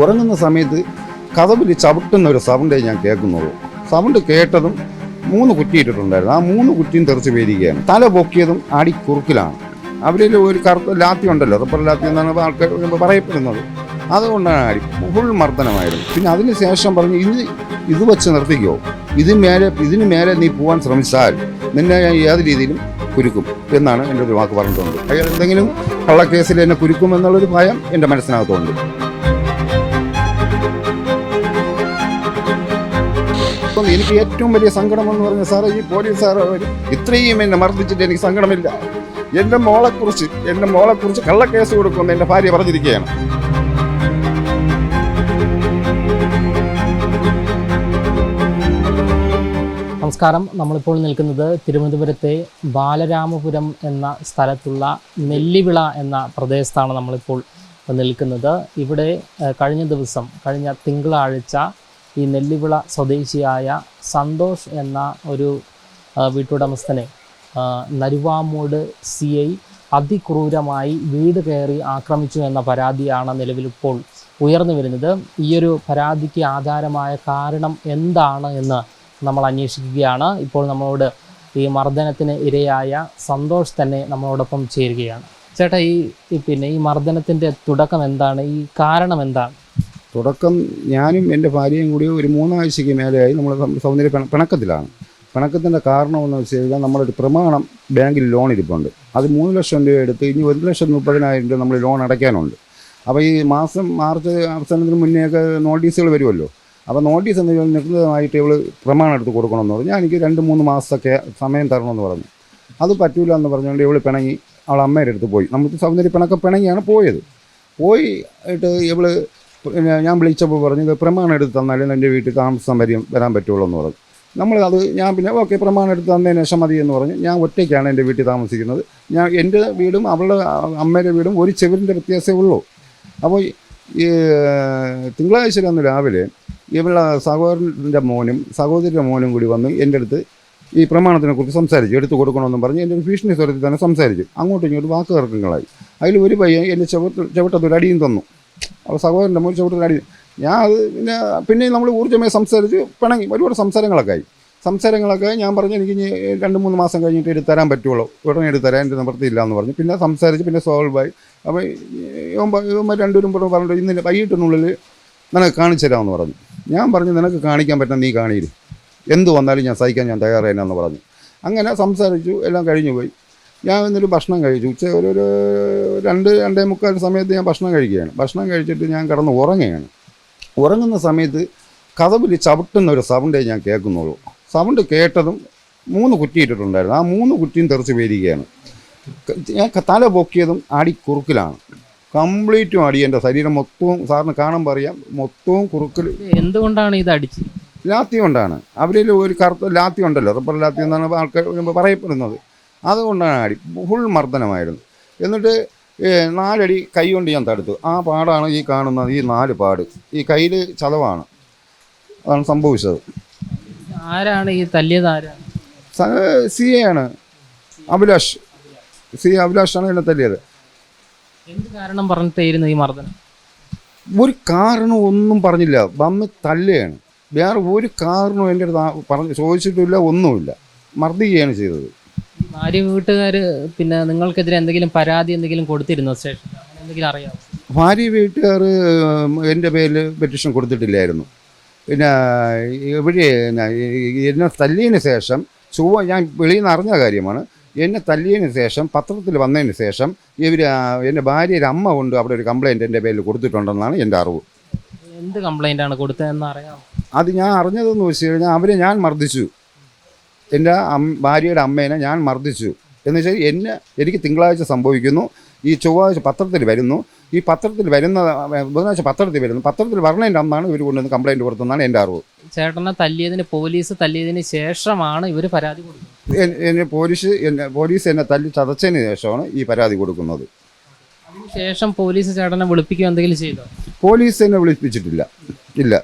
ഉറങ്ങുന്ന സമയത്ത് കഥവിൽ ചവിട്ടുന്ന ഒരു സൗണ്ടേ ഞാൻ കേൾക്കുന്നുള്ളൂ. സൗണ്ട് കേട്ടതും മൂന്ന് കുറ്റി ഇട്ടിട്ടുണ്ടായിരുന്നു. ആ മൂന്ന് കുറ്റിയും തെറിച്ച് പേരിക്കുകയാണ് തല പൊക്കിയതും അടിക്കുറുക്കിലാണ് അവരിൽ ഒരു കറുത്ത ലാത്തി ഉണ്ടല്ലോ. റബ്ബർ ലാത്തി എന്നാണ് ആൾക്കാർ പറയപ്പെടുന്നത്. അതുകൊണ്ടാണ് അടി ഫുൾ മർദ്ദനമായിരുന്നു. പിന്നെ അതിന് ശേഷം പറഞ്ഞു ഇത് ഇത് വെച്ച് നിർത്തിക്കോ. ഇതിന് മേലെ ഇതിന് മേലെ നീ പോകാൻ ശ്രമിച്ചാൽ നിന്നെ ഞാൻ ഏത് രീതിയിലും കുരുക്കും എന്നാണ് എന്റെ ഒരു വാക്ക് പറഞ്ഞിട്ടുണ്ട്. അയാൾ എന്തെങ്കിലും കള്ളക്കേസിൽ എന്നെ കുരുക്കും എന്നുള്ളൊരു ഭയം എന്റെ മനസ്സിനകത്തുണ്ട്. അപ്പം എനിക്ക് ഏറ്റവും വലിയ സങ്കടം എന്ന് പറഞ്ഞ സാറേ ഈ പോലീസ് സാറ് ഇത്രയും എന്നെ മർദ്ദിച്ചിട്ട് എനിക്ക് സങ്കടമില്ല. എന്റെ മോളെക്കുറിച്ച് എന്റെ മോളെക്കുറിച്ച് കള്ളക്കേസ് കൊടുക്കുമെന്ന് എന്റെ ഭാര്യ പറഞ്ഞിരിക്കുകയാണ്. നമസ്കാരം. നമ്മളിപ്പോൾ നിൽക്കുന്നത് തിരുവനന്തപുരത്തെ ബാലരാമപുരം എന്ന സ്ഥലത്തുള്ള നെല്ലിവിള എന്ന പ്രദേശത്താണ് നമ്മളിപ്പോൾ നിൽക്കുന്നത്. ഇവിടെ കഴിഞ്ഞ ദിവസം കഴിഞ്ഞ തിങ്കളാഴ്ച ഈ നെല്ലിവിള സ്വദേശിയായ സന്തോഷ് എന്ന ഒരു വീട്ടുടമസ്ഥനെ നരുവാമൂട് സി ഐ അതിക്രൂരമായി വീട് കയറി ആക്രമിച്ചു എന്ന പരാതിയാണ് നിലവിലിപ്പോൾ ഉയർന്നു വരുന്നത്. ഈയൊരു പരാതിക്ക് ആധാരമായ കാരണം എന്താണ് എന്ന് നമ്മൾ അന്വേഷിക്കുകയാണ്. ഇപ്പോൾ നമ്മളോട് ഈ മർദ്ദനത്തിന് ഇരയായ സന്തോഷ് തന്നെ നമ്മളോടൊപ്പം ചേരുകയാണ്. ചേട്ടാ ഈ പിന്നെ ഈ മർദ്ദനത്തിന്റെ തുടക്കം എന്താണ്? ഈ കാരണം എന്താണ്? തുടക്കം ഞാനും എന്റെ ഭാര്യയും കൂടി ഒരു മൂന്നാഴ്ചയ്ക്ക് മേലെയായി നമ്മൾ സൗന്ദര്യ പിണ- പിണക്കത്തിലാണ്. പിണക്കത്തിന്റെ കാരണമെന്ന് വെച്ച് കഴിഞ്ഞാൽ നമ്മളൊരു പ്രമാണം ബാങ്കിൽ ലോൺ ഇരിപ്പുണ്ട്. അത് മൂന്ന് ലക്ഷം രൂപ എടുത്ത് ഇനി ഒരു ലക്ഷം മുപ്പതിനായിരം രൂപ നമ്മൾ ലോൺ അടയ്ക്കാനുണ്ട്. അപ്പോൾ ഈ മാസം മാർച്ച് അവസാനത്തിന് മുന്നേയൊക്കെ നോട്ടീസുകൾ വരുമല്ലോ. അപ്പോൾ നോട്ടീസ് എന്തെങ്കിലും നിർബന്ധമായിട്ട് ഇവൾ പ്രമാണം എടുത്ത് കൊടുക്കണമെന്ന് പറഞ്ഞു. എനിക്ക് രണ്ട് മൂന്ന് മാസമൊക്കെ സമയം തരണമെന്ന് പറഞ്ഞു. അത് പറ്റൂല എന്ന് പറഞ്ഞുകൊണ്ട് ഇവൾ പിണങ്ങി അവൾ അമ്മയുടെ അടുത്ത് പോയി. നമുക്ക് സൗന്ദര്യ പിണക്കം പിണങ്ങിയാണ് പോയത്. പോയിട്ട് ഇവൾ ഞാൻ വിളിച്ചപ്പോൾ പറഞ്ഞു പ്രമാണം എടുത്ത് തന്നാലേ എന്റെ വീട്ടിൽ താമസം വരും വരാൻ പറ്റുള്ളൂ എന്ന് പറഞ്ഞു. നമ്മൾ അത് ഞാൻ പിന്നെ ഓക്കെ പ്രമാണം എടുത്ത് തന്നതിന് ശേഷം മതി എന്ന് പറഞ്ഞു. ഞാൻ ഒറ്റയ്ക്കാണ് എന്റെ വീട്ടിൽ താമസിക്കുന്നത്. ഞാൻ എന്റെ വീടും അവളുടെ അമ്മയുടെ വീടും ഒരു ചെവിലിന്റെ വ്യത്യാസമേ ഉള്ളൂ. അപ്പോൾ ഈ തിങ്കളാഴ്ച അന്ന് രാവിലെ ഇവളുടെ സഹോദരന്റെ മോനും സഹോദരിയുടെ മോനും കൂടി വന്ന് എന്റെ അടുത്ത് ഈ പ്രമാണത്തിനെ കുറിച്ച് സംസാരിച്ചു. എടുത്തു കൊടുക്കണമെന്നും പറഞ്ഞ് എന്റെ ഒരു ഭീഷണി സ്വരത്തിൽ തന്നെ സംസാരിച്ചു. അങ്ങോട്ടും ഇങ്ങോട്ടും വാക്ക് തർക്കങ്ങളായി. അതിൽ ഒരു പയ്യൻ എന്റെ ചവിട്ട് ചവിട്ടത്തൊരു അടിയും തന്നു. അപ്പോൾ സഹോദരന്റെ മോൻ ചവിട്ടത്തൊരു കാര്യം. ഞാൻ അത് പിന്നെ പിന്നെ നമ്മൾ ഊർജമായി സംസാരിച്ച് പിണങ്ങി. ഒരുപാട് സംസാരങ്ങളൊക്കെ ആയി. സംസാരങ്ങളൊക്കെ ഞാൻ പറഞ്ഞു എനിക്ക് ഇനി രണ്ട് മൂന്ന് മാസം കഴിഞ്ഞിട്ട് എടുത്ത് തരാൻ പറ്റുള്ളൂ. ഉടനെ എടുത്ത് തരാൻ എന്റെ നിവൃത്തിയില്ല എന്ന് പറഞ്ഞു. പിന്നെ സംസാരിച്ച് പിന്നെ സോൾവായി. അപ്പോൾ ഇവന്മാർ രണ്ടുപേരും പറഞ്ഞു പറഞ്ഞു ഇന്ന് വൈകിട്ടിനുള്ളിൽ നിനക്ക് കാണിച്ചു തരാമെന്ന് പറഞ്ഞു. ഞാൻ പറഞ്ഞു നിനക്ക് കാണിക്കാൻ പറ്റുന്ന നീ കാണിയില്ല എന്ത് വന്നാലും ഞാൻ സഹിക്കാൻ ഞാൻ തയ്യാറായെന്ന് പറഞ്ഞു. അങ്ങനെ സംസാരിച്ചു എല്ലാം കഴിഞ്ഞു പോയി ഞാൻ എന്നിട്ട് ഭക്ഷണം കഴിച്ചു. ഉച്ച ഒരു ഒരു രണ്ട് രണ്ടേ മുക്കാൽ സമയത്ത് ഞാൻ ഭക്ഷണം കഴിക്കുകയാണ്. ഭക്ഷണം കഴിച്ചിട്ട് ഞാൻ കിടന്ന് ഉറങ്ങുകയാണ്. ഉറങ്ങുന്ന സമയത്ത് കഥവിൽ ചവിട്ടുന്ന ഒരു സൗണ്ടേ ഞാൻ കേൾക്കുന്നുള്ളൂ. സൗണ്ട് കേട്ടതും മൂന്ന് കുറ്റി ഇട്ടിട്ടുണ്ടായിരുന്നു. ആ മൂന്ന് കുറ്റിയും തെറിച്ച് പേരുകയാണ് ഞാൻ തല പൊക്കിയതും അടി കുറുക്കിലാണ്. കംപ്ലീറ്റും അടി. എന്റെ ശരീരം മൊത്തവും സാറിന് കാണുമ്പോൾ അറിയാം മൊത്തവും കുറുക്കിൽ എന്തുകൊണ്ടാണ് ഇത് അടിച്ചത് ലാത്തി കൊണ്ടാണ്. അവരിൽ ഒരു കറുത്ത ലാത്തി ഉണ്ടല്ലോ. റബ്ബർ ലാത്തി എന്നാണ് ആൾക്കാർ പറയപ്പെടുന്നത് അതുകൊണ്ടാണ് അടി ഫുൾ മർദ്ദനമായിരുന്നു. എന്നിട്ട് നാലടി കൈ കൊണ്ട് ഞാൻ തടുത്തു. ആ പാടാണ് ഈ കാണുന്നത് ഈ നാല് പാട്. ഈ കയ്യിൽ ചതവാണ്. അതാണ് സംഭവിച്ചത്. ആരാണ് ഈ തല്ലിയത് ആരാണ്? സി എ ആണ്. അഭിലാഷ്. സി അഭിലാഷാണ് എന്നെ തല്ലിയത്. എന്ത് കാരണം പറഞ്ഞിട്ടായിരുന്നു ഈ മർദ്ദനം? ഒരു കാരണം ഒന്നും പറഞ്ഞില്ല. ബമ്മ തല്ലുകയാണ്. വേറെ ഒരു കാരണവും എന്റെ അടുത്ത് പറഞ്ഞ് ചോദിച്ചിട്ടില്ല ഒന്നുമില്ല. മർദ്ദിക്കുകയാണ് ചെയ്തത്. ഭാര്യ വീട്ടുകാർ പിന്നെ നിങ്ങൾക്കെതിരെ എന്തെങ്കിലും പരാതി എന്തെങ്കിലും കൊടുത്തിരുന്നോ? സ്റ്റേഷൻ അങ്ങനെ എന്തെങ്കിലും അറിയാമോ ഭാര്യ വീട്ടുകാർ എന്റെ പേരിൽ പെറ്റീഷൻ കൊടുത്തിട്ടില്ലായിരുന്നു. പിന്നെ എവിടെ എന്നെ തല്ലിയതിന് ശേഷം ചൊവ്വ ഞാൻ വെളിയിൽ നിന്ന് അറിഞ്ഞ കാര്യമാണ്. എന്നെ തല്ലിയതിന് ശേഷം പത്രത്തിൽ വന്നതിന് ശേഷം ഇവർ എന്റെ ഭാര്യയുടെ അമ്മ കൊണ്ട് അവിടെ ഒരു കംപ്ലയിന്റ് എന്റെ പേരിൽ കൊടുത്തിട്ടുണ്ടെന്നാണ് എന്റെ അറിവ്. എന്ത് കംപ്ലൈന്റ് ആണ് കൊടുത്തതെന്ന് അറിയാമോ അത് ഞാൻ അറിഞ്ഞതെന്ന് വെച്ച് കഴിഞ്ഞാൽ അവരെ ഞാൻ മർദ്ദിച്ചു. എന്റെ ഭാര്യയുടെ അമ്മേനെ ഞാൻ മർദ്ദിച്ചു. എന്ന് വെച്ചാൽ എന്നെ എനിക്ക് തിങ്കളാഴ്ച സംഭവിക്കുന്നു. ഈ ചൊവ്വാഴ്ച പത്രത്തിൽ വരുന്നു. ഈ പത്രത്തിൽ വരുന്ന ബുധനാഴ്ച പത്രത്തിൽ വരുന്നു. പത്രത്തിൽ വരണതിന്റെ അന്നാണ് ഇവർ കൊണ്ടുവന്ന് കംപ്ലയിന്റ് കൊടുത്തെന്നാണ് എന്റെ അറിവ്. ചേട്ടനെ തല്ലിയതിന് പോലീസ് തല്ലിയതിന് ശേഷമാണ് ഇവർ പരാതി കൊടുക്കുന്നത്. എന്നെ പോലീസ് എന്നെ പോലീസ് എന്നെ തല്ലി ചതച്ചതിന് ശേഷമാണ് ഈ പരാതി കൊടുക്കുന്നത്. ശേഷം പോലീസ് ചേട്ടനെ വിളിപ്പിക്കുക എന്തെങ്കിലും ചെയ്തോ? പോലീസ് എന്നെ വിളിപ്പിച്ചിട്ടില്ല. ഇല്ല.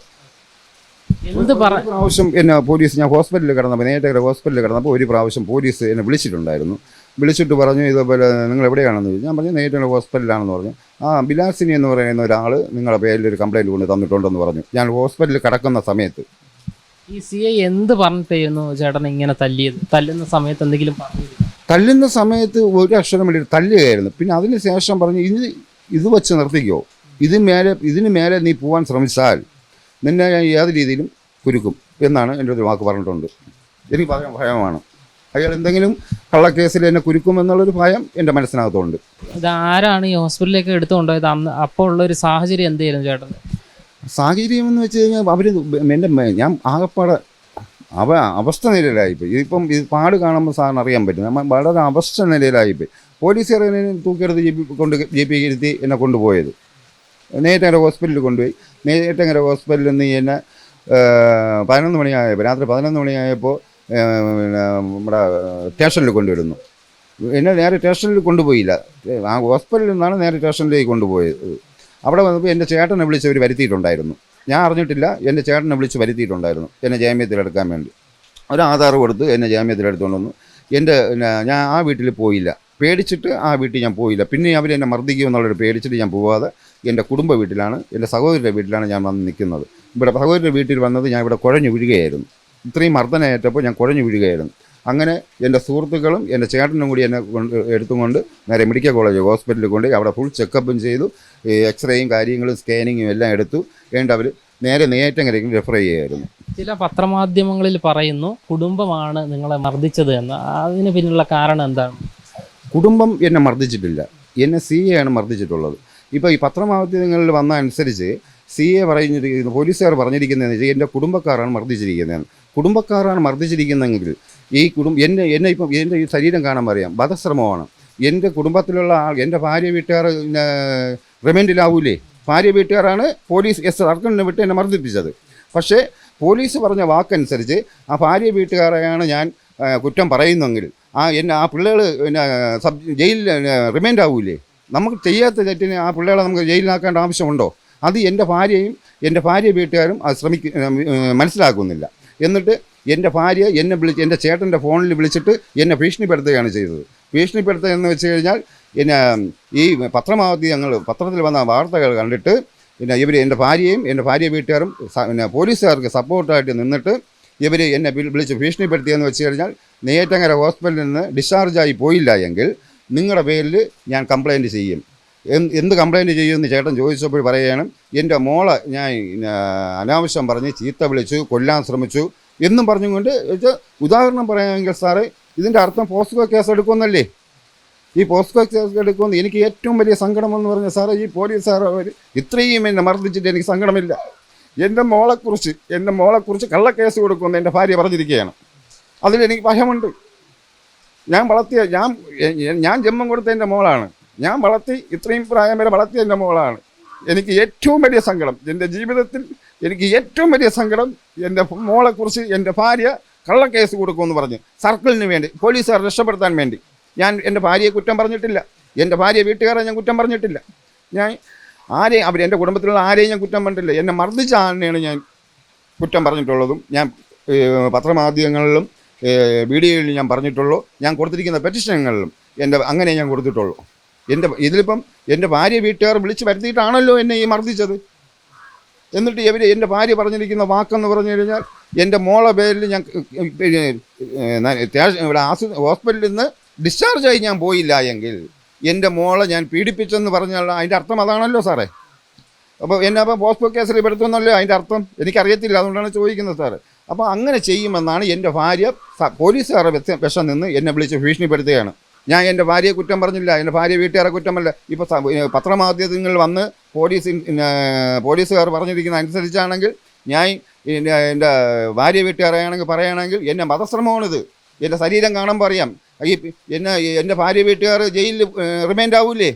എന്ത് പറ പ്രാവശ്യം എന്നെ പോലീസ് ഞാൻ ഹോസ്പിറ്റലിൽ കിടന്നപ്പോൾ നേരിട്ട് ഹോസ്പിറ്റലിൽ കിടന്നപ്പോൾ ഒരു പ്രാവശ്യം പോലീസ് എന്നെ വിളിച്ചിട്ടുണ്ടായിരുന്നു. വിളിച്ചിട്ട് പറഞ്ഞു ഇതേപോലെ നിങ്ങൾ എവിടെയാണെന്ന് ചോദിച്ചു. ഞാൻ പറഞ്ഞു നേരിട്ട് ഹോസ്പിറ്റലിലാണെന്ന് പറഞ്ഞു. ആ ബിലാസിനി എന്ന് പറയുന്ന ഒരാൾ നിങ്ങളുടെ പേരിൽ ഒരു കംപ്ലയിന്റ് കൊണ്ട് തന്നിട്ടുണ്ടെന്ന് പറഞ്ഞു. ഞാൻ ഹോസ്പിറ്റലിൽ കിടക്കുന്ന സമയത്ത്. ഈ സി ഐ എന്ത് പറഞ്ഞിട്ടായിരുന്നു ചേട്ടൻ ഇങ്ങനെ തല്ലിയത്? തല്ലുന്ന സമയത്ത് എന്തെങ്കിലും പറഞ്ഞു തല്ലുന്ന സമയത്ത് ഒരു അക്ഷരം വേണ്ടി തല്ലുകയായിരുന്നു. പിന്നെ അതിന് ശേഷം പറഞ്ഞു ഇത് ഇത് വെച്ച് നിർത്തിക്കോ. ഇത് മേലെ ഇതിന് മേലെ നീ പോകാൻ ശ്രമിച്ചാൽ നിന്നെ ഞാൻ ഏത് രീതിയിലും കുരുക്കും എന്നാണ് എന്റെ ഒരു വാക്ക് പറഞ്ഞിട്ടുണ്ട്. എനിക്ക് പറയാൻ ഭയമാണ്. അയാൾ എന്തെങ്കിലും കള്ളക്കേസിൽ എന്നെ കുരുക്കുമെന്നുള്ളൊരു ഭയം എന്റെ മനസ്സിനകത്തുണ്ട്. ഇത് ആരാണ് ഈ ഹോസ്പിറ്റലിലേക്ക് എടുത്തുകൊണ്ടുപോയത്? അന്ന് അപ്പോൾ ഉള്ളൊരു സാഹചര്യം എന്തായിരുന്നു ചേട്ടൻ സാഹചര്യം എന്ന് വെച്ച് കഴിഞ്ഞാൽ അവർ എന്റെ ഞാൻ ആകപ്പാടെ അവ അവസ്ഥ നിലയിലായിപ്പോയി. ഇതിപ്പം ഇത് പാട് കാണുമ്പോൾ സാറിന് അറിയാൻ പറ്റും. നമ്മൾ വളരെ അവസ്ഥ നിലയിലായിപ്പോയി. പോലീസുകാരെ തൂക്കിയെടുത്ത് ജെ പി കൊണ്ട് ജെ പി ഇരുത്തി എന്നെ കൊണ്ടുപോയത്. നേറ്റങ്ങര ഹോസ്പിറ്റലിൽ കൊണ്ടുപോയി. നേറ്റങ്ങര ഹോസ്പിറ്റലിൽ നിന്ന് എന്നെ പതിനൊന്ന് മണിയായപ്പോൾ രാത്രി പതിനൊന്ന് മണിയായപ്പോൾ പിന്നെ നമ്മുടെ സ്റ്റേഷനിൽ കൊണ്ടുവരുന്നു. എന്നെ നേരെ സ്റ്റേഷനിൽ കൊണ്ടുപോയില്ല. ആ ഹോസ്പിറ്റലിൽ നിന്നാണ് നേരെ സ്റ്റേഷനിലേക്ക് കൊണ്ടുപോയത്. അവിടെ വന്നപ്പോൾ എന്റെ ചേട്ടനെ വിളിച്ച് അവർ വരുത്തിയിട്ടുണ്ടായിരുന്നു. ഞാൻ അറിഞ്ഞിട്ടില്ല എന്റെ ചേട്ടനെ വിളിച്ച് വരുത്തിയിട്ടുണ്ടായിരുന്നു എന്നെ ജാമ്യത്തിലെടുക്കാൻ വേണ്ടി. ഒരു ആധാർ കൊടുത്ത് എന്നെ ജാമ്യത്തിലെടുത്തുകൊണ്ടുവന്നു എന്റെ ഞാൻ ആ വീട്ടിൽ പോയില്ല. പേടിച്ചിട്ട് ആ വീട്ടിൽ ഞാൻ പോയില്ല. പിന്നെ അവർ എന്നെ മർദ്ദിക്കുക എന്നുള്ളൊരു പേടിച്ചിട്ട് ഞാൻ പോവാതെ എന്റെ കുടുംബ വീട്ടിലാണ് എന്റെ സഹോദരിയുടെ വീട്ടിലാണ് ഞാൻ വന്ന് നിൽക്കുന്നത്. ഇവിടെ സഹോദരിയുടെ വീട്ടിൽ വന്നത് ഞാൻ ഇവിടെ കുഴഞ്ഞു വീഴുകയായിരുന്നു. ഇത്രയും മർദ്ദനയേറ്റപ്പോൾ ഞാൻ കുഴഞ്ഞു വീഴുകയായിരുന്നു. അങ്ങനെ എന്റെ സുഹൃത്തുക്കളും എന്റെ ചേട്ടനും കൂടി എന്നെ കൊണ്ട് എടുത്തുകൊണ്ട് നേരെ മെഡിക്കൽ കോളേജ് ഹോസ്പിറ്റലിൽ കൊണ്ട് അവിടെ ഫുൾ ചെക്കപ്പും ചെയ്തു. എക്സ്റേയും കാര്യങ്ങളും സ്കാനിങ്ങും എല്ലാം എടുത്തു. വേണ്ട അവർ നേരെ നേറ്റങ്ങരേക്കും റെഫർ ചെയ്യുമായിരുന്നു ചില പത്രമാധ്യമങ്ങളിൽ പറയുന്നു കുടുംബമാണ് നിങ്ങളെ മർദ്ദിച്ചത് എന്ന്. അതിന് പിന്നിലുള്ള കാരണം എന്താണ്? കുടുംബം എന്നെ മർദ്ദിച്ചിട്ടില്ല. എന്നെ സി എ ആണ് മർദ്ദിച്ചിട്ടുള്ളത്. ഇപ്പോൾ ഈ പത്രമാധ്യമങ്ങളിൽ വന്ന അനുസരിച്ച് സി എ പറഞ്ഞിരിക്കുന്നത് പോലീസുകാർ പറഞ്ഞിരിക്കുന്നതെന്ന് വെച്ചാൽ എന്റെ കുടുംബക്കാരാണ് മർദ്ദിച്ചിരിക്കുന്നതെന്ന്. കുടുംബക്കാരാണ് മർദ്ദിച്ചിരിക്കുന്നതെങ്കിൽ ഈ കുടുംബ എന്നെ എന്നെ ഇപ്പം എന്റെ ഈ ശരീരം കാണാൻ പറയാം. വധശ്രമമാണ്. എന്റെ കുടുംബത്തിലുള്ള ആൾ എന്റെ ഭാര്യ വീട്ടുകാർ പിന്നെ റിമൻഡിലാവൂലേ? ഭാര്യ വീട്ടുകാരാണ് പോലീസ് എസ് സർക്കിളിനെ വിട്ട് എന്നെ മർദ്ദിപ്പിച്ചത്. പക്ഷേ പോലീസ് പറഞ്ഞ വാക്കനുസരിച്ച് ആ ഭാര്യ വീട്ടുകാരെയാണ് ഞാൻ കുറ്റം പറയുന്നെങ്കിൽ ആ എന്നെ ആ പിള്ളേർ പിന്നെ സബ് ജയിലിൽ റിമൈൻഡ് ആവൂലേ? നമുക്ക് ചെയ്യാത്ത തെറ്റിന് ആ പിള്ളേരെ നമുക്ക് ജയിലിലാക്കേണ്ട ആവശ്യമുണ്ടോ? അത് എന്റെ ഭാര്യയും എന്റെ ഭാര്യ വീട്ടുകാരും അത് ശ്രമിക്ക മനസ്സിലാക്കുന്നില്ല. എന്നിട്ട് എന്റെ ഭാര്യ എന്നെ വിളിച്ച് എന്റെ ചേട്ടന്റെ ഫോണിൽ വിളിച്ചിട്ട് എന്നെ ഭീഷണിപ്പെടുത്തുകയാണ് ചെയ്തത്. ഭീഷണിപ്പെടുത്തുക എന്ന് വെച്ച് കഴിഞ്ഞാൽ പിന്നെ ഈ പത്രമാവധി ഞങ്ങൾ പത്രത്തിൽ വന്ന വാർത്തകൾ കണ്ടിട്ട് പിന്നെ ഇവർ എന്റെ ഭാര്യയും എന്റെ ഭാര്യ വീട്ടുകാരും പിന്നെ പോലീസുകാർക്ക് സപ്പോർട്ടായിട്ട് നിന്നിട്ട് ഇവർ എന്നെ വിളി- വിളിച്ച് ഭീഷണിപ്പെടുത്തിയെന്ന് വെച്ച് കഴിഞ്ഞാൽ നെയ്യാറ്റങ്ങര ഹോസ്പിറ്റലിൽ നിന്ന് ഡിസ്ചാർജായി പോയില്ല എങ്കിൽ നിങ്ങളുടെ പേരിൽ ഞാൻ കംപ്ലയിന്റ് ചെയ്യും. എന്ത് കംപ്ലയിന്റ് ചെയ്യുമെന്ന് ചേട്ടൻ ചോദിച്ചപ്പോൾ പറയുകയാണ് എന്റെ മോളെ ഞാൻ അനാവശ്യം പറഞ്ഞ് ചീത്ത വിളിച്ചു കൊല്ലാൻ ശ്രമിച്ചു എന്നും പറഞ്ഞുകൊണ്ട് ഉദാഹരണം പറയാമെങ്കിൽ സാറേ ഇതിന്റെ അർത്ഥം പോസ്കോ കേസ് എടുക്കുമെന്നല്ലേ? ഈ പോസ്കോ കേസ് എടുക്കുമെന്ന് എനിക്ക് ഏറ്റവും വലിയ സങ്കടമെന്ന് പറഞ്ഞ സാറേ ഈ പോലീസ് അവർ ഇത്രയും എന്നെ മർദ്ദിച്ചിട്ട് എനിക്ക് സങ്കടമില്ല. എന്റെ മോളെക്കുറിച്ച് എന്റെ മോളെക്കുറിച്ച് കള്ളക്കേസ് കൊടുക്കുമെന്ന് എന്റെ ഭാര്യ പറഞ്ഞിരിക്കുകയാണ്. അതിലെനിക്ക് ഭയമുണ്ട്. ഞാൻ വളർത്തിയ ഞാൻ ഞാൻ ജന്മം കൊടുത്ത എന്റെ മോളാണ്. ഞാൻ വളർത്തി ഇത്രയും പ്രായം വരെ വളർത്തിയ എന്റെ മോളാണ്. എനിക്ക് ഏറ്റവും വലിയ സങ്കടം എന്റെ ജീവിതത്തിൽ എനിക്ക് ഏറ്റവും വലിയ സങ്കടം എന്റെ മോളെക്കുറിച്ച് എന്റെ ഭാര്യ കള്ളക്കേസ് കൊടുക്കുമെന്ന് പറഞ്ഞ് സർക്കിളിന് വേണ്ടി പോലീസുകാർ രക്ഷപ്പെടുത്താൻ വേണ്ടി. ഞാൻ എന്റെ ഭാര്യയെ കുറ്റം പറഞ്ഞിട്ടില്ല. എന്റെ ഭാര്യ വീട്ടുകാരെ ഞാൻ കുറ്റം പറഞ്ഞിട്ടില്ല. ഞാൻ ആരെയും അവർ എന്റെ കുടുംബത്തിലുള്ള ആരെയും ഞാൻ കുറ്റം പറഞ്ഞിട്ടില്ല എന്നെ മർദ്ദിച്ച ആളിനെയാണ് ഞാൻ കുറ്റം പറഞ്ഞിട്ടുള്ളതും ഞാൻ പത്രമാധ്യമങ്ങളിലും വീഡിയോയിലും ഞാൻ പറഞ്ഞിട്ടുള്ളൂ ഞാൻ കൊടുത്തിരിക്കുന്ന പെറ്റിഷനുകളിലും എന്റെ അങ്ങനെ ഞാൻ കൊടുത്തിട്ടുള്ളൂ എന്റെ ഇതിലിപ്പം എന്റെ ഭാര്യ വീട്ടുകാർ വിളിച്ച് വരുത്തിയിട്ടാണല്ലോ എന്നെ ഈ മർദ്ദിച്ചത് എന്നിട്ട് ഇവർ എന്റെ ഭാര്യ പറഞ്ഞിരിക്കുന്ന വാക്കെന്ന് പറഞ്ഞു കഴിഞ്ഞാൽ എന്റെ മോളെ പേരിൽ ഞാൻ ഇവിടെ ഹോസ്പിറ്റലിൽ നിന്ന് ഡിസ്ചാർജായി ഞാൻ പോയില്ല എങ്കിൽ എന്റെ മോളെ ഞാൻ പീഡിപ്പിച്ചെന്ന് പറഞ്ഞാൽ അതിന്റെ അർത്ഥം അതാണല്ലോ സാറേ. അപ്പോൾ എന്നെ അപ്പോൾ പോസ്കോ കേസിൽ പെടുത്തുന്നല്ലോ അതിന്റെ അർത്ഥം? എനിക്കറിയത്തില്ല അതുകൊണ്ടാണ് ചോദിക്കുന്നത് സാറ്. അപ്പോൾ അങ്ങനെ ചെയ്യുമെന്നാണ് എന്റെ ഭാര്യ പോലീസുകാരെ പോലീസുകാരുടെ വിഷം നിന്ന് എന്നെ വിളിച്ച് ഭീഷണിപ്പെടുത്തുകയാണ്. ഞാൻ എന്റെ ഭാര്യയെ കുറ്റം പറഞ്ഞില്ല എന്റെ ഭാര്യ വീട്ടുകാരെ കുറ്റമല്ല. ഇപ്പോൾ പത്രമാധ്യമങ്ങൾ വന്ന് പോലീസ് പോലീസുകാർ പറഞ്ഞിരിക്കുന്ന അനുസരിച്ചാണെങ്കിൽ ഞാൻ എന്റെ ഭാര്യ വീട്ടുകാരെയാണെങ്കിൽ പറയുകയാണെങ്കിൽ എന്റെ മതശ്രമമാണിത്. എന്റെ ശരീരം കാണുമ്പോൾ അറിയാം. ഈ എന്നെ എന്റെ ഭാര്യ വീട്ടുകാർ ജയിലിൽ റിമൈൻഡ് ആവൂലേ?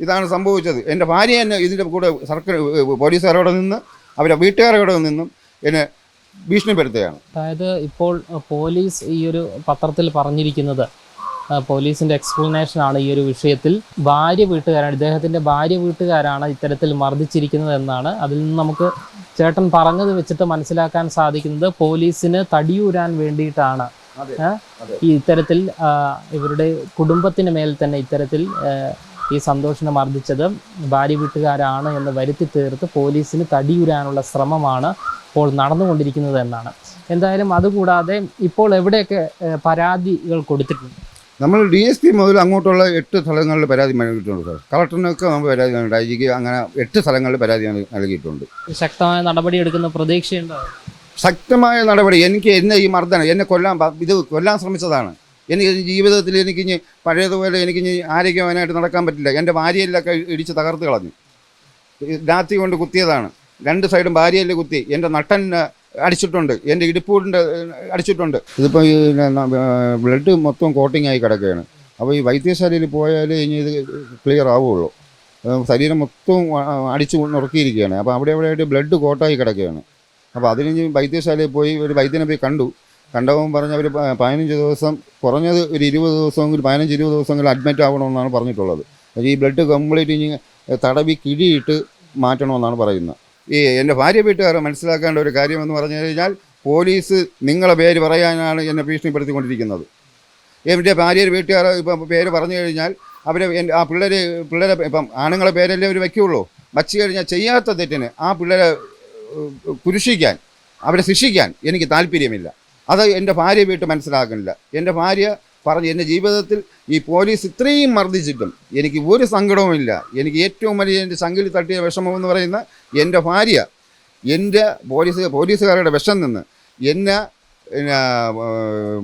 ഇതാണ് സംഭവിച്ചത്. എന്റെ ഭാര്യ എന്നെ ഇതിന്റെ കൂടെ സർക്കാർ പോലീസുകാരോടെ നിന്ന് അവരെ വീട്ടുകാരോടെ നിന്നും എന്നെ ഭീഷണിപ്പെടുത്തുകയാണ്. അതായത് ഇപ്പോൾ പോലീസ് ഈ ഒരു പത്രത്തിൽ പറഞ്ഞിരിക്കുന്നത് പോലീസിന്റെ എക്സ്പ്ലനേഷനാണ് ഈ ഒരു വിഷയത്തിൽ. ഭാര്യ വീട്ടുകാരാണ് ഇദ്ദേഹത്തിന്റെ ഭാര്യ വീട്ടുകാരാണ് ഇത്തരത്തിൽ മർദ്ദിച്ചിരിക്കുന്നത് എന്നാണ് അതിൽ നിന്ന് നമുക്ക് ചേട്ടൻ പറഞ്ഞത് വെച്ചിട്ട് മനസ്സിലാക്കാൻ സാധിക്കുന്നത്. പോലീസിന് തടിയൂരാൻ വേണ്ടിയിട്ടാണ്. ഈ ഇത്തരത്തിൽ ഇവരുടെ കുടുംബത്തിന് മേൽ തന്നെ ഇത്തരത്തിൽ ഈ സന്തോഷിനെ മർദ്ദിച്ചത് ഭാര്യ വീട്ടുകാരാണ് എന്ന് വരുത്തി തീർത്ത് പോലീസിന് തടിയുരാനുള്ള ശ്രമമാണ് ഇപ്പോൾ നടന്നുകൊണ്ടിരിക്കുന്നത് എന്നാണ്. എന്തായാലും അതുകൂടാതെ ഇപ്പോൾ എവിടെയൊക്കെ പരാതികൾ കൊടുത്തിട്ടുണ്ട്? നമ്മൾ ഡി എസ് പി മുതൽ അങ്ങോട്ടുള്ള എട്ട് സ്ഥലങ്ങളിൽ പരാതി നൽകിയിട്ടുണ്ട് സാർ. കളക്ടറിനൊക്കെ നമ്മൾ പരാതി നൽകിയിട്ടുണ്ട് അങ്ങനെ എട്ട് സ്ഥലങ്ങളിൽ പരാതി നൽകി- നൽകിയിട്ടുണ്ട്. ശക്തമായ നടപടി എടുക്കുന്ന പ്രതീക്ഷയുണ്ടോ? ശക്തമായ നടപടി. എനിക്ക് എന്നെ ഈ മർദ്ദനം എന്നെ കൊല്ലാൻ ഇത് കൊല്ലാൻ ശ്രമിച്ചതാണ്. എനിക്ക് ജീവിതത്തിൽ എനിക്ക് ഇനി പഴയതുപോലെ എനിക്ക് ഇനി ആരോഗ്യവാനായിട്ട് നടക്കാൻ പറ്റില്ല. എന്റെ ഭാര്യയിലൊക്കെ ഇടിച്ച് തകർത്ത് കളഞ്ഞു. രാത്രി കൊണ്ട് കുത്തിയതാണ്. രണ്ട് സൈഡും ഭാര്യയിൽ കുത്തി. എന്റെ നട്ടൻ അടിച്ചിട്ടുണ്ട്. എന്റെ ഇടുപ്പൂടിന്റെ അടിച്ചിട്ടുണ്ട്. ഇതിപ്പോൾ ഈ ബ്ലഡ് മൊത്തം കോട്ടിംഗ് ആയി കിടക്കുകയാണ്. അപ്പോൾ ഈ വൈദ്യശാലയിൽ പോയാലേ ഇനി ഇത് ക്ലിയർ ആവുകയുള്ളൂ ശരീരം മൊത്തം അടിച്ച് നുറുക്കിയിരിക്കുകയാണ് അപ്പോൾ അവിടെ എവിടെയായിട്ട് ബ്ലഡ് കോട്ടായി കിടക്കുകയാണ്. അപ്പോൾ അതിന് വൈദ്യശാലയിൽ പോയി ഒരു വൈദ്യനെ പോയി കണ്ടു. കണ്ടവൻ പറഞ്ഞ അവർ പതിനഞ്ച് ദിവസം കുറഞ്ഞത് ഒരു ഇരുപത് ദിവസമെങ്കിലും പതിനഞ്ച് ഇരുപത് ദിവസമെങ്കിലും അഡ്മിറ്റ് ആവണമെന്നാണ് പറഞ്ഞിട്ടുള്ളത്. ഈ ബ്ലഡ് കംപ്ലീറ്റ് ഇനി തടവി കിഴിയിട്ട് മാറ്റണമെന്നാണ് പറയുന്നത്. ഈ എന്റെ ഭാര്യ വീട്ടുകാർ മനസ്സിലാക്കേണ്ട ഒരു കാര്യമെന്ന് പറഞ്ഞു കഴിഞ്ഞാൽ പോലീസ് നിങ്ങളെ പേര് പറയാനാണ് എന്നെ ഭീഷണിപ്പെടുത്തിക്കൊണ്ടിരിക്കുന്നത്. എന്റെ ഭാര്യ വീട്ടുകാർ ഇപ്പം പേര് പറഞ്ഞു കഴിഞ്ഞാൽ അവരെ ആ പിള്ളേർ പിള്ളേരെ ഇപ്പം ആണുങ്ങളെ പേരല്ലേ അവർ വയ്ക്കുള്ളൂ. വച്ച് കഴിഞ്ഞാൽ ചെയ്യാത്ത തെറ്റിന് ആ പിള്ളേരെ കുരിശിക്കാൻ അവരെ ശിക്ഷിക്കാൻ എനിക്ക് താല്പര്യമില്ല. അത് എന്റെ ഭാര്യ വീട്ട് മനസ്സിലാകുന്നില്ല. എന്റെ ഭാര്യ പറഞ്ഞ് എന്റെ ജീവിതത്തിൽ ഈ പോലീസ് ഇത്രയും മർദ്ദിച്ചിട്ടും എനിക്ക് ഒരു സങ്കടവുമില്ല എനിക്ക് ഏറ്റവും വലിയ എന്റെ ശങ്കിൽ തട്ടിയ വിഷമം എന്ന് പറയുന്ന എന്റെ ഭാര്യ എന്റെ പോലീസ് പോലീസുകാരുടെ വിഷം നിന്ന് എന്നെ പിന്നെ,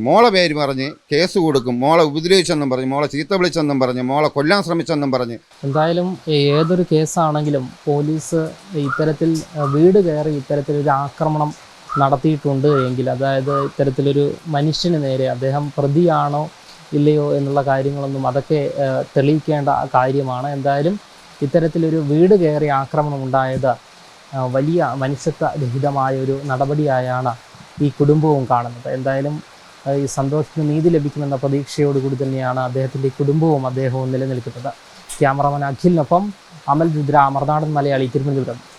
മോളെ പേര് പറഞ്ഞ് കേസ് കൊടുക്കും. മോളെ ഉപദ്രവിച്ചെന്നും പറഞ്ഞ് മോളെ ചീത്ത വിളിച്ചെന്നും പറഞ്ഞ് മോളെ കൊല്ലാൻ ശ്രമിച്ചെന്നും പറഞ്ഞ്. എന്തായാലും ഏതൊരു കേസാണെങ്കിലും പോലീസ് ഇത്തരത്തിൽ വീട് കയറി ഇത്തരത്തിലൊരു ആക്രമണം നടത്തിയിട്ടുണ്ട് എങ്കിൽ അതായത് ഇത്തരത്തിലൊരു മനുഷ്യന് നേരെ അദ്ദേഹം പ്രതിയാണോ ഇല്ലയോ എന്നുള്ള കാര്യങ്ങളൊന്നും അതൊക്കെ തെളിയിക്കേണ്ട കാര്യമാണ്. എന്തായാലും ഇത്തരത്തിലൊരു വീട് കയറി ആക്രമണം ഉണ്ടായത് വലിയ മനുഷ്യത്വ രഹിതമായ ഒരു നടപടിയായാണ് ഈ കുടുംബവും കാണുന്നത്. എന്തായാലും ഈ സന്തോഷത്തിന് നീതി ലഭിക്കുമെന്ന പ്രതീക്ഷയോടുകൂടി തന്നെയാണ് അദ്ദേഹത്തിന്റെ കുടുംബവും അദ്ദേഹവും നിലനിൽക്കുന്നത്. ക്യാമറമാൻ അഖിലിനൊപ്പം അമൽ രുദ്ര മറുനാടൻ മലയാളി തിരുവനന്തപുരം.